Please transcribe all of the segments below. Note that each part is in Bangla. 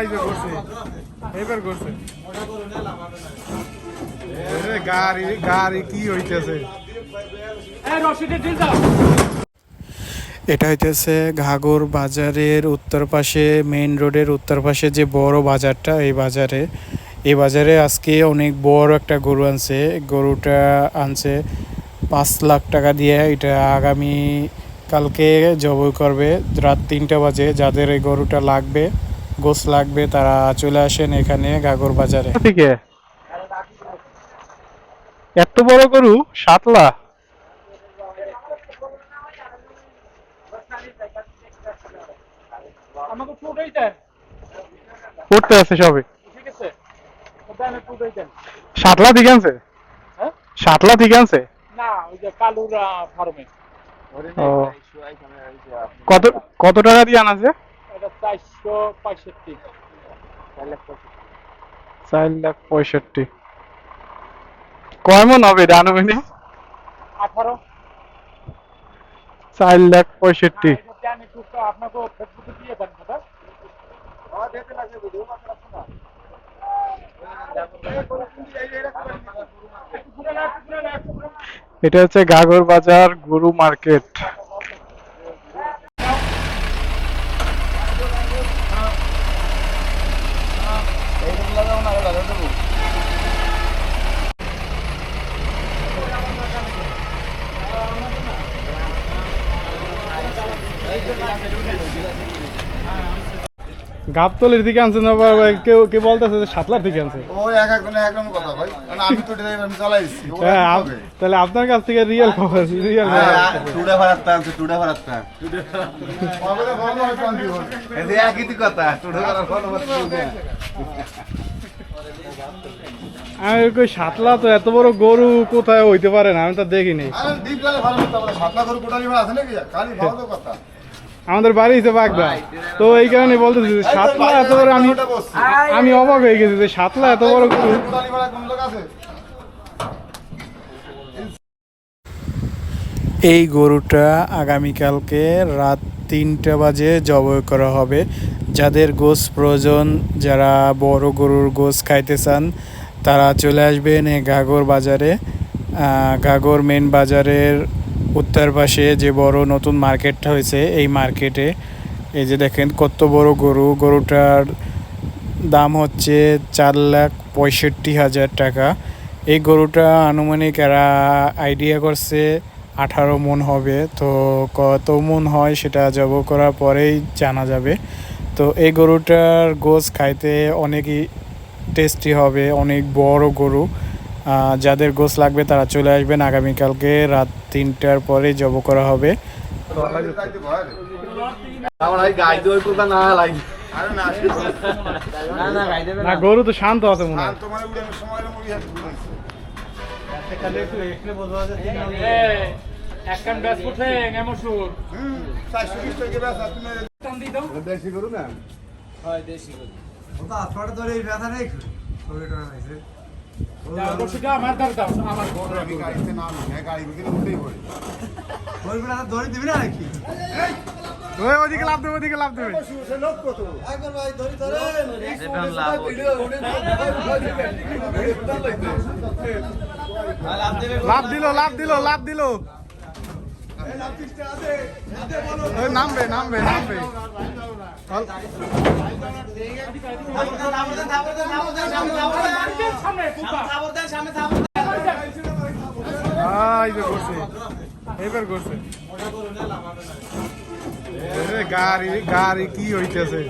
এই যে করছে এবার করছে গাড়ি গাড়ি কি হইতেছে? এটা হইতেছে ঘাগর বাজারের উত্তর পাশে মেইন রোডের উত্তর পাশে যে বড় বাজারটা এই বাজারে। এই বাজারে আজকে অনেক বড় একটা গরু আনছে। গরুটা আনছে পাঁচ লাখ টাকা দিয়ে। এটা আগামী কালকে জবই করবে। রাত তিনটা বাজে। যাদের এই গরুটা লাগবে গোস লাগবে তারা চলে আসেন এখানে গাগর বাজারে। এত বড় গরু? সাতলা? পড়তে আছে সবে ঠিক আছে। দেন পুরোটাই দেন। সাতলা থেকে আনছে হ্যাঁ? সাতলা থেকে আনছে না ওই যে কালুর ফার্মে। কত কত টাকা দিয়ে আনাছে এটা চারশো পঁয়ষট্টি। চার লাখ পঁয়ষট্টি। কয় হবে এটা আনুমানিক? আঠারো। চার লাখ পঁয়ষট্টি। আপনাকে ফেসবুকে দিয়ে দেন দাদা এটা হচ্ছে গাগর বাজার গরু মার্কেট। গাবতলির দিকে আনছে না বা কেউ কে বলতেছে যে সাতলার দিকে আনছে। ও এক এক এক রকম কথা ভাই। কারণ আমি তো ড্রাইভার আমি চালাইছি হ্যাঁ। তাহলে আপনার কাছ থেকে রিয়েল খবর রিয়েল টুডা ভাড়াতে আনছে টুডা ভাড়াতে দিব। এতে একই তো কথা টুডা ভাড়ার ফল আমি কই সাতলা তো এত বড় গরু কোথায় হইতে পারে না আমি তো দেখিনি। আরে ডিপ লালে ভালো সাতলা করে কোটালি ভাড়া আছে নাকি? খালি ভালো কথা। আমাদের বাড়ি হিসেবে বাগদা। তো এই কারণে বলতেছি যে সাতলা এত বড় আমি আমি অবাক হয়ে গেছি যে সাতলা এত বড় গরু এই গরুটা আগামীকালকে রাত তিনটা বাজে জবাই করা হবে। যাদের গোস প্রয়োজন যারা বড় গরুর গোস খাইতে চান তারা চলে আসবেন এই গাগর বাজারে। আহ, গাগর মেন বাজারের উত্তর পাশে যে বড় নতুন মার্কেটটা হয়েছে, এই মার্কেটে এই যে দেখেন কত বড় গরু। গরুটার দাম হচ্ছে চার লাখ পঁয়ষট্টি হাজার টাকা। এই গরুটা আনুমানিক এরা আইডিয়া করছে আঠারো মন হবে। তো কত মন হয় সেটা জব করার পরেই জানা যাবে। তো এই গরুটার গোস খাইতে অনেকই টেস্টি হবে, অনেক বড় গরু। যাদের গোস লাগবে তারা চলে আসবেন। আগামীকালকে রাত তিনটার পরে জব করা হবে। না না না না না গরু তো শান্ত আছে মনে হয়। তোমার উড়ানোর সময় মুড়ি হাত ঘুরাইছে। এক কান ব্যাস উঠে এমন টান দিয়ে দাও না আমার দাও দাও আমার ঘর আমি গাড়িতে নাম হ্যাঁ গাড়ি বিকেলে ওই ওদিকে লাভ দেবে ওদিকে লাভ দেবে লাভ দিল লাভ দিল লাভ দিল ওই নামবে নামবে নামবে আই যে করছে এবার করছে। গাড়ি গাড়ি কি হইতেছে?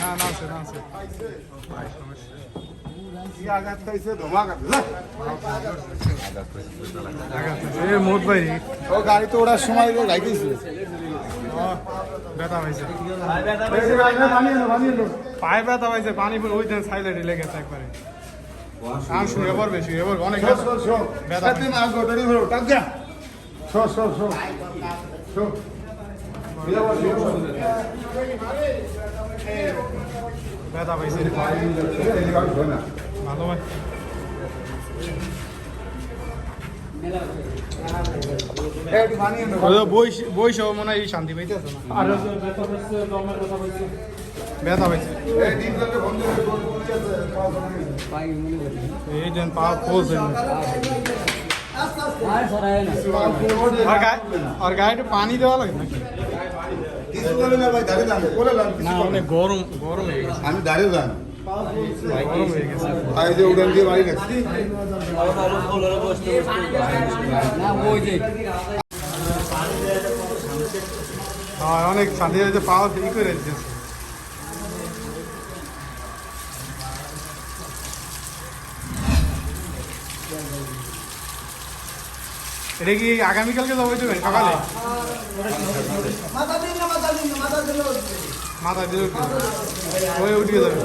না না না গাড়ি তো ওড়ার সময় গাইতেছে ব্যথা হয়েছে পায়ে ব্যথা হয়েছে পানি ওই দিন সাইলেন্টে লেগেছে একবারে আম শুয়ে পড়বে শুয়ে পড়বে অনেক ব্যথা শো শো শো শো ব্যথা পাইছে ভালো ভাই একটু পানি এনে দাও। ওই বই বই সহ মনে হয় শান্তি পাইতে আছে না ব্যথা পাইছে এই জন্য পা পৌঁছে আর গায়ে আর গায়ে একটু পানি দেওয়া লাগে নাকি কিছু বলে না ভাই, দাঁড়িয়ে কিছু গরম গরম হয়ে গেছে। আমি দাঁড়িয়ে দাঁড়ান। গরম হয়ে গেছে আর যে উড়ান দিয়ে বাড়ি গেছি। হ্যাঁ অনেক শান্তি হয়েছে পাওয়া ই করে দিতেছে এটা কি আগামীকালকে যাব দেবেন সকালে? মাথা দিলে উঠিয়ে যাবে